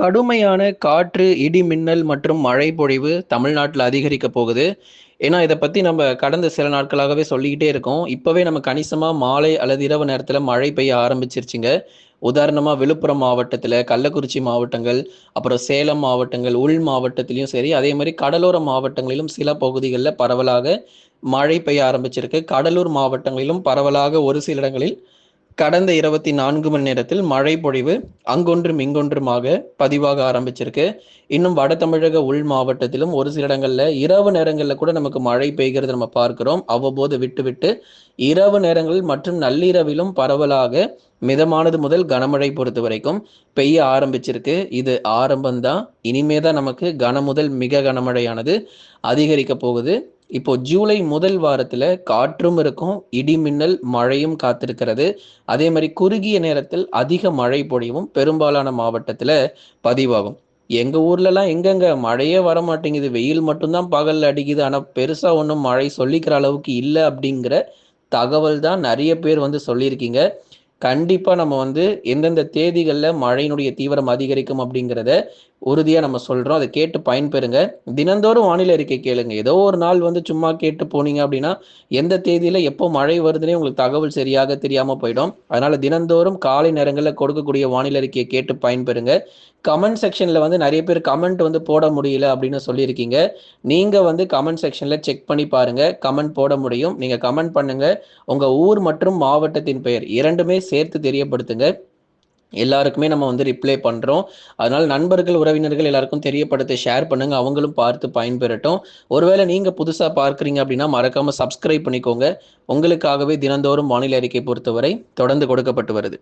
கடுமையான காற்று, இடி, மின்னல் மற்றும் மழை பொழிவு தமிழ்நாட்டில் அதிகரிக்க போகுது. ஏன்னா, இதை பற்றி நம்ம கடந்த சில நாட்களாகவே சொல்லிக்கிட்டே இருக்கோம். இப்போவே நம்ம கணிசமாக மாலை அல்லது இரவு நேரத்தில் மழை பெய்ய ஆரம்பிச்சிருச்சுங்க. உதாரணமாக விழுப்புரம் மாவட்டத்தில் கள்ளக்குறிச்சி மாவட்டங்கள், அப்புறம் சேலம் மாவட்டங்கள், உள் மாவட்டத்திலையும் சரி, அதே மாதிரி கடலோர மாவட்டங்களிலும் சில பகுதிகளில் பரவலாக மழை பெய்ய ஆரம்பிச்சிருக்கு. கடலூர் மாவட்டங்களிலும் பரவலாக ஒரு சில இடங்களில் கடந்த 24 மணி நேரத்தில் மழை பொழிவு அங்கொன்றும் இங்கொன்றுமாக பதிவாக ஆரம்பிச்சிருக்கு. இன்னும் வட தமிழக உள் மாவட்டத்திலும் ஒரு சில இடங்கள்ல இரவு நேரங்கள்ல கூட நமக்கு மழை பெய்கிறத நம்ம பார்க்கிறோம். அவ்வப்போது விட்டு விட்டு இரவு நேரங்களில் மற்றும் நள்ளிரவிலும் பரவலாக மிதமானது முதல் கனமழை பொறுத்த வரைக்கும் பெய்ய ஆரம்பிச்சிருக்கு. இது ஆரம்பம் தான். இனிமே தான் நமக்கு கன முதல் மிக கனமழையானது அதிகரிக்க போகுது. இப்போ ஜூலை முதல் வாரத்துல காற்றும் இருக்கும், இடி, மின்னல், மழையும் காத்திருக்கிறது. அதே மாதிரி குறுகிய நேரத்தில் அதிக மழை பொழிவும் பெரும்பாலான மாவட்டத்துல பதிவாகும். எங்க ஊர்லலாம் எங்கெங்க மழையே வர மாட்டேங்குது வெயில் மட்டும்தான் பகலில் அடிக்குது. ஆனா பெருசா ஒன்றும் மழை சொல்லிக்கிற அளவுக்கு இல்லை அப்படிங்கிற தகவல் தான் நிறைய பேர் வந்து சொல்லியிருக்கீங்க. கண்டிப்பா நம்ம வந்து எந்தெந்த தேதிகளில் மழையினுடைய தீவிரம் அதிகரிக்கும் அப்படிங்கிறத உறுதியாக நம்ம சொல்கிறோம் அதை கேட்டு பயன்பெறுங்க. தினந்தோறும் வானிலை அறிக்கை கேளுங்க. ஏதோ ஒரு நாள் வந்து சும்மா கேட்டு போனீங்க அப்படின்னா, எந்த தேதியில் எப்போ மழை வருதுன்னே உங்களுக்கு தகவல் சரியாக தெரியாமல் போயிடும். அதனால தினந்தோறும் காலை நேரங்களில் கொடுக்கக்கூடிய வானிலை அறிக்கையை கேட்டு பயன்பெறுங்க. கமெண்ட் செக்ஷனில் வந்து நிறைய பேர் கமெண்ட் வந்து போட முடியல அப்படின்னு சொல்லியிருக்கீங்க. நீங்கள் வந்து கமெண்ட் செக்ஷனில் செக் பண்ணி பாருங்கள் கமெண்ட் போட முடியும். நீங்கள் கமெண்ட் பண்ணுங்கள் உங்கள் ஊர் மற்றும் மாவட்டத்தின் பெயர் இரண்டுமே சேர்த்து தெரியப்படுத்துங்க. எல்லாருக்குமே நம்ம வந்து ரிப்ளை பண்ணுறோம் அதனால் நண்பர்கள், உறவினர்கள் எல்லாருக்கும் தெரியப்படுத்த ஷேர் பண்ணுங்க. அவங்களும் பார்த்து பயன்பெறட்டும். ஒருவேளை நீங்கள் புதுசாக பார்க்குறீங்க அப்படின்னா மறக்காமல் சப்ஸ்கிரைப் பண்ணிக்கோங்க. உங்களுக்காகவே தினந்தோறும் வானிலை அறிக்கை பொறுத்தவரை தொடர்ந்து கொடுக்கப்பட்டு வருது.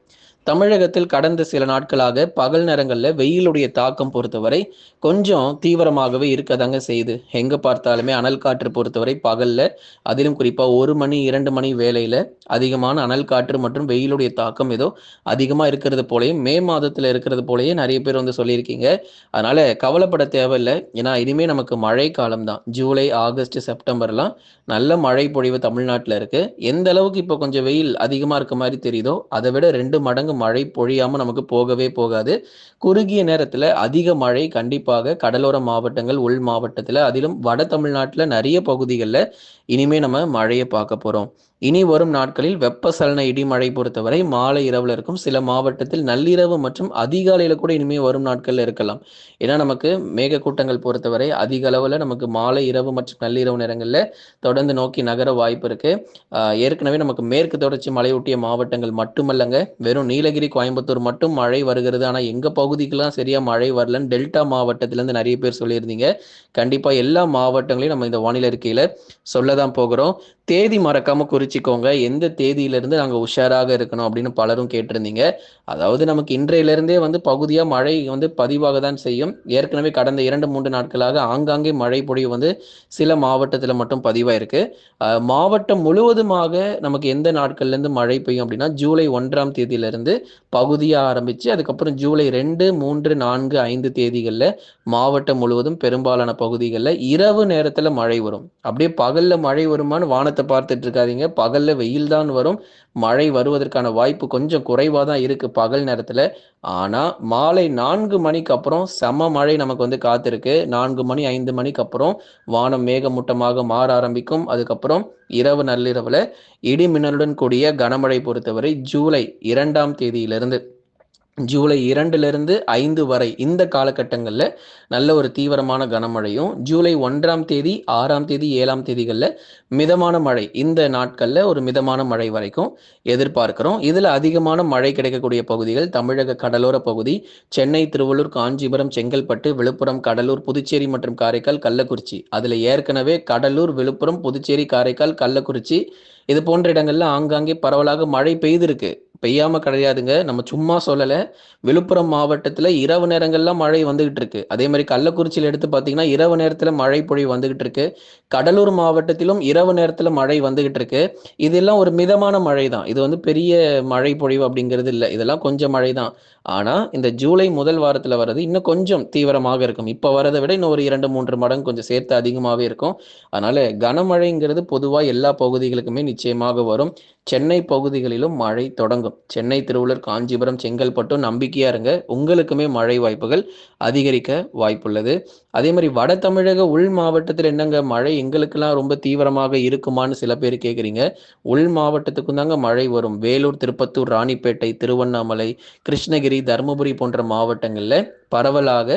தமிழகத்தில் கடந்த சில நாட்களாக பகல் நேரங்களில் வெயிலுடைய தாக்கம் பொறுத்தவரை கொஞ்சம் தீவிரமாகவே இருக்கதாங்க செய்யுது. எங்கே பார்த்தாலுமே அனல் காற்று பொறுத்தவரை பகலில் அதிலும் குறிப்பாக ஒரு மணி, இரண்டு மணி வேலையில் அதிகமான அனல் காற்று மற்றும் வெயிலுடைய தாக்கம் ஏதோ அதிகமாக இருக்கிறது போலயும், மே மாதத்தில் இருக்கிறது போலயே நிறைய பேர் வந்து சொல்லியிருக்கீங்க. அதனால் கவலைப்பட தேவையில்லை ஏன்னா இனிமேல் நமக்கு மழை காலம் தான். ஜூலை, ஆகஸ்ட், செப்டம்பர்லாம் நல்ல மழை பொழிவு தமிழ்நாட்டில் இருக்குது எந்த அளவுக்கு இப்போ கொஞ்சம் வெயில் அதிகமாக இருக்க மாதிரி தெரியுதோ, அதை விட ரெண்டு மடங்கு மழை பொழியாம நமக்கு போகவே போகாது. குறுகிய நேரத்துல அதிக மழை கண்டிப்பாக கடலோர மாவட்டங்கள், உள் மாவட்டத்துல, அதிலும் வட தமிழ்நாட்டுல நிறைய பகுதிகள்ல இனிமே நம்ம மழையை பார்க்க போறோம். இனி வரும் நாட்களில் வெப்பசலன இடிமழை பொறுத்தவரை மாலை, இரவில் இருக்கும். சில மாவட்டத்தில் நள்ளிரவு மற்றும் அதிகாலையில் கூட இனிமேல் வரும் நாட்களில் இருக்கலாம். ஏன்னா நமக்கு மேகக்கூட்டங்கள் பொறுத்தவரை அதிக அளவில் நமக்கு மாலை, இரவு மற்றும் நள்ளிரவு நேரங்களில் தொடர்ந்து நோக்கி நகர வாய்ப்பு இருக்கு. ஏற்கனவே நமக்கு மேற்கு தொடர்ச்சி மலையொட்டிய மாவட்டங்கள் மட்டுமல்லங்க, வெறும் நீலகிரி, கோயம்புத்தூர் மட்டும் மழை வருகிறது. ஆனால் எங்கள் பகுதிக்கெல்லாம் சரியா மழை வரலன்னு டெல்டா மாவட்டத்திலேருந்து நிறைய பேர் சொல்லியிருந்தீங்க. கண்டிப்பாக எல்லா மாவட்டங்களையும் நம்ம இந்த வானிலை இருக்கையில் சொல்ல தான் போகிறோம். தேதி மறக்காம குறிச்சிக்கோங்க எந்த தேதியிலிருந்து நாங்க உஷாராக இருக்கணும் அப்படின்னு பலரும் கேட்டிருந்தீங்க. அதாவது நமக்கு இன்றையிலிருந்தே வந்து பகுதியா மழை வந்து பதிவாக தான் செய்யும். ஏற்கனவே கடந்த 2, 3 நாட்களாக ஆங்காங்கே மழை பொழிவு வந்து சில மாவட்டத்துல மட்டும் பதிவாயிருக்கு. மாவட்டம் முழுவதுமாக நமக்கு எந்த நாட்கள்லேருந்து மழை பெய்யும் அப்படின்னா, ஜூலை ஒன்றாம் தேதியிலிருந்து பகுதியா ஆரம்பிச்சு, அதுக்கப்புறம் ஜூலை 2, 3, 4, 5 தேதிகள்ல மாவட்டம் முழுவதும் பெரும்பாலான பகுதிகளில் இரவு நேரத்துல மழை வரும். அப்படியே பகல்ல மழை வருமான்னு வானத்த பார்த்துட்டு இருக்காதீங்க. பகல்ல வெயில் தான் வரும். மழை வருவதற்கான வாய்ப்பு கொஞ்சம் குறைவாக தான் இருக்கு பகல் நேரத்துல. ஆனா மாலை நான்கு மணிக்கு அப்புறம் செம மழை நமக்கு வந்து காத்திருக்கு. நான்கு மணி, ஐந்து மணிக்கு அப்புறம் வானம் மேகமூட்டமாக மாற ஆரம்பிக்கும். அதுக்கப்புறம் இரவு நள்ளிரவுல இடி, மின்னலுடன் கூடிய கனமழை பொறுத்தவரை ஜூலை இரண்டாம் தேதியிலிருந்து ஜூலை 2லிருந்து 5 வரை இந்த காலகட்டங்களில் நல்ல ஒரு தீவிரமான கனமழையும், ஜூலை ஒன்றாம் தேதி, ஆறாம் தேதி, ஏழாம் தேதிகளில் மிதமான மழை. இந்த நாட்களில் ஒரு மிதமான மழை வரைக்கும் எதிர்பார்க்கிறோம். இதில் அதிகமான மழை கிடைக்கக்கூடிய பகுதிகள் தமிழக கடலோர பகுதி, சென்னை, திருவள்ளூர், காஞ்சிபுரம், செங்கல்பட்டு, விழுப்புரம், கடலூர், புதுச்சேரி மற்றும் காரைக்கால், கள்ளக்குறிச்சி. அதில் ஏற்கனவே கடலூர், விழுப்புரம், புதுச்சேரி, காரைக்கால், கள்ளக்குறிச்சி இது போன்ற இடங்களில் ஆங்காங்கே பரவலாக மழை பெய்திருக்கு. பெய்யாம கிடையாதுங்க. நம்ம சும்மா சொல்லல. விழுப்புரம் மாவட்டத்துல இரவு நேரங்கள்லாம் மழை வந்துகிட்டு இருக்கு. அதே மாதிரி கள்ளக்குறிச்சியில எடுத்து பார்த்தீங்கன்னா, இரவு நேரத்துல மழை பொழிவு வந்துகிட்டு இருக்கு. கடலூர் மாவட்டத்திலும் இரவு நேரத்துல மழை வந்துகிட்டு இருக்கு. இதெல்லாம் ஒரு மிதமான மழை தான். இது வந்து பெரிய மழை பொழிவு அப்படிங்கிறது இல்லை இதெல்லாம் கொஞ்சம் மழை தான். ஆனா இந்த ஜூலை முதல் வாரத்துல வர்றது இன்னும் கொஞ்சம் தீவிரமாக இருக்கும். இப்ப வரதை விட இன்னும் ஒரு 2, 3 மடங்கு கொஞ்சம் சேர்த்து அதிகமாகவே இருக்கும். அதனால கனமழைங்கிறது பொதுவா எல்லா பகுதிகளுக்குமே நிச்சயமாக வரும். சென்னை பகுதிகளிலும் மழை தொடங்கும். சென்னை திருவள்ளூர் காஞ்சிபுரம் செங்கல்பட்டும் நம்பிக்கையாக இருங்க. உங்களுக்குமே மழை வாய்ப்புகள் அதிகரிக்க வாய்ப்புள்ளது. அதே மாதிரி வட தமிழக உள் மாவட்டத்தில் என்னங்க மழை எங்களுக்கெல்லாம் ரொம்ப தீவிரமாக இருக்குமான்னு சில பேர் கேட்குறீங்க உள் மாவட்டத்துக்கும் தாங்க மழை வரும். வேலூர் திருப்பத்தூர் ராணிப்பேட்டை திருவண்ணாமலை கிருஷ்ணகிரி தருமபுரி போன்ற மாவட்டங்களில் பரவலாக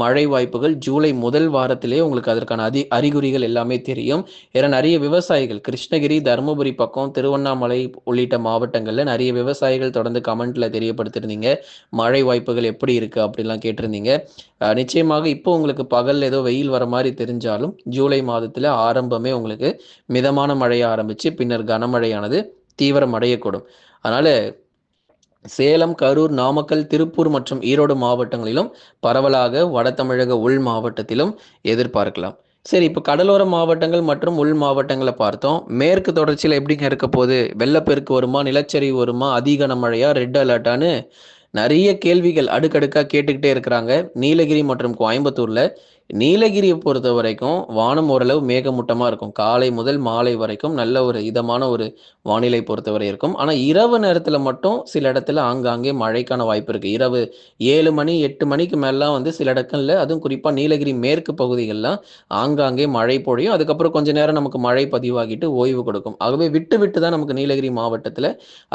மழை வாய்ப்புகள் ஜூலை முதல் வாரத்திலே உங்களுக்கு அதற்கான அதி அறிகுறிகள் எல்லாமே தெரியும். ஏன்னா நிறைய விவசாயிகள் கிருஷ்ணகிரி தருமபுரி பக்கம் திருவண்ணாமலை உள்ளிட்ட மாவட்டங்களில் நிறைய விவசாயிகள் தொடர்ந்து கமெண்ட்ல தெரியப்படுத்திருந்தீங்க. மழை வாய்ப்புகள் எப்படி இருக்கு அப்படிலாம் கேட்டிருந்தீங்க. நிச்சயமாக இப்போ உங்களுக்கு பகல் ஏதோ வெயில் வர மாதிரி தெரிஞ்சாலும் ஜூலை மாதத்தில் ஆரம்பமே உங்களுக்கு மிதமான மழையை ஆரம்பித்து பின்னர் கனமழையானது தீவிரம் அடையக்கூடும். அதனால் சேலம் கரூர் நாமக்கல் திருப்பூர் மற்றும் ஈரோடு மாவட்டங்களிலும் பரவலாக வட தமிழக உள் மாவட்டத்திலும் எதிர்பார்க்கலாம். சரி இப்போ கடலோர மாவட்டங்கள் மற்றும் உள் மாவட்டங்களை பார்த்தோம். மேற்கு தொடர்ச்சியில் எப்படிங்க இருக்க போகுது? வெள்ளப்பெருக்கு வருமா? நிலச்சரிவு வருமா? அதிகன மழையா ரெட் அலர்ட்டான்னு நிறைய கேள்விகள் அடுக்கடுக்காக கேட்டுக்கிட்டே இருக்கிறாங்க. நீலகிரி மற்றும் கோயம்புத்தூரில் நீலகிரியை பொறுத்த வரைக்கும் வானம் ஓரளவு மேகமூட்டமாக இருக்கும். காலை முதல் மாலை வரைக்கும் நல்ல ஒரு இதமான ஒரு வானிலை பொறுத்தவரை இருக்கும். ஆனால் இரவு நேரத்தில் மட்டும் சில இடத்துல ஆங்காங்கே மழைக்கான வாய்ப்பு இருக்குது இரவு ஏழு மணி எட்டு மணிக்கு மேலாம் வந்து சில இடங்கள்ல அதுவும் குறிப்பாக நீலகிரி மேற்கு பகுதிகள்லாம் ஆங்காங்கே மழை பொழியும். அதுக்கப்புறம் கொஞ்ச நேரம் நமக்கு மழை பதிவாகிட்டு ஓய்வு கொடுக்கும். ஆகவே விட்டு விட்டு தான் நமக்கு நீலகிரி மாவட்டத்தில்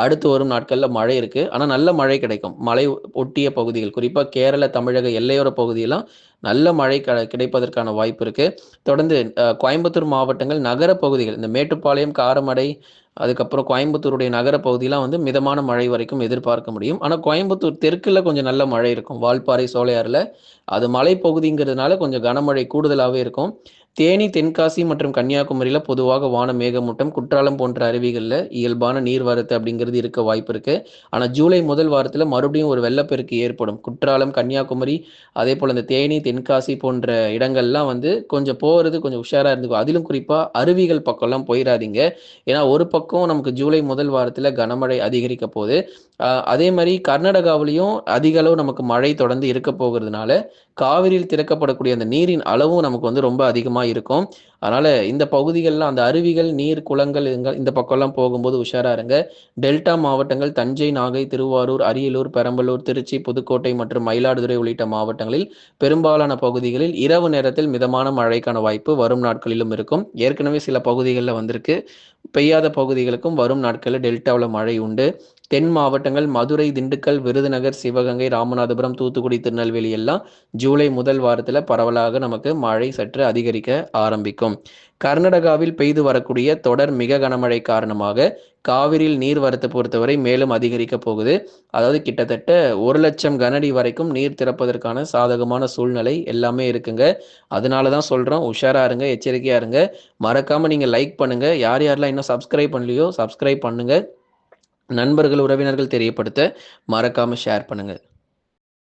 அடுத்து வரும் நாட்களில் மழை இருக்குது ஆனால் நல்ல மழை கிடைக்கும். மலை ஒட்டிய பகுதிகள் குறிப்பாக கேரள தமிழக எல்லையோர பகுதியெல்லாம் நல்ல மழை க கிடைப்பதற்கான வாய்ப்பு இருக்குது தொடர்ந்து கோயம்புத்தூர் மாவட்டங்கள் நகர பகுதிகள் இந்த மேட்டுப்பாளையம் காரமடை அதுக்கப்புறம் கோயம்புத்தூருடைய நகர பகுதியெலாம் வந்து மிதமான மழை வரைக்கும் எதிர்பார்க்க முடியும். ஆனால் கோயம்புத்தூர் தெற்குல கொஞ்சம் நல்ல மழை இருக்கும். வால்பாறை சோலையாறில். அது மலைப்பகுதிங்கிறதுனால கொஞ்சம் கனமழை கூடுதலாகவே இருக்கும். தேனி தென்காசி மற்றும் கன்னியாகுமரியில் பொதுவாக வான மேகமூட்டம் குற்றாலம் போன்ற அருவிகளில் இயல்பான நீர்வரத்து அப்படிங்கிறது இருக்க வாய்ப்பு இருக்கு. ஆனால் ஜூலை முதல் வாரத்தில் மறுபடியும் ஒரு வெள்ளப்பெருக்கு ஏற்படும். குற்றாலம் கன்னியாகுமரி அதே போல் இந்த தேனி தென்காசி போன்ற இடங்கள்லாம் வந்து கொஞ்சம் போகிறது கொஞ்சம் உஷாராக இருந்துக்கும். அதிலும் குறிப்பாக அருவிகள் பக்கம்லாம் போயிடாதீங்க ஏன்னா ஒரு பக்கம் நமக்கு ஜூலை முதல் வாரத்தில் கனமழை அதிகரிக்க போகுது. அதே மாதிரி கர்நாடகாவிலையும் அதிக அளவு நமக்கு மழை தொடர்ந்து இருக்க போகிறதுனால காவிரியில் திறக்கப்படக்கூடிய அந்த நீரின் அளவும் நமக்கு வந்து ரொம்ப அதிகமாக இருக்கும். அதனால இந்த பகுதிகளில் அந்த அருவிகள் நீர் குளங்கள் இந்த பக்கம்லாம் போகும்போது உஷாரா இருங்க. டெல்டா மாவட்டங்கள் தஞ்சை நாகை திருவாரூர் அரியலூர் பெரம்பலூர் திருச்சி புதுக்கோட்டை மற்றும் மயிலாடுதுறை உள்ளிட்ட மாவட்டங்களில் பெரும்பாலான பகுதிகளில் இரவு நேரத்தில் மிதமான மழைக்கான வாய்ப்பு வரும் நாட்களிலும் இருக்கும். ஏற்கனவே சில பகுதிகளில் வந்திருக்கு. பெய்யாத பகுதிகளுக்கும் வரும் நாட்களில் டெல்டாவில் மழை உண்டு. தென் மாவட்டங்கள் மதுரை திண்டுக்கல் விருதுநகர் சிவகங்கை ராமநாதபுரம் தூத்துக்குடி திருநெல்வேலி எல்லாம் ஜூலை முதல் வாரத்தில் பரவலாக நமக்கு மழை சற்று அதிகரிக்க ஆரம்பிக்கும். கர்நாடகாவில் பெய்து வரக்கூடிய தொடர் மிக கனமழை காரணமாக காவிரியில் நீர்வரத்து பொறுத்தவரை மேலும் அதிகரிக்க போகுது. அதாவது கிட்டத்தட்ட ஒரு லட்சம் கனடி வரைக்கும் நீர் திறப்பதற்கான சாதகமான சூழ்நிலை எல்லாமே இருக்குங்க. அதனால தான் சொல்கிறோம் உஷாராக இருங்க எச்சரிக்கையாக இருங்க. மறக்காமல் நீங்கள் லைக் பண்ணுங்கள் யார் யாரெல்லாம் இன்னும் சப்ஸ்கிரைப் பண்ணலையோ சப்ஸ்கிரைப் பண்ணுங்கள் நண்பர்கள் உறவினர்கள் தெரியப்படுத்த மறக்காமல் ஷேர் பண்ணுங்கள்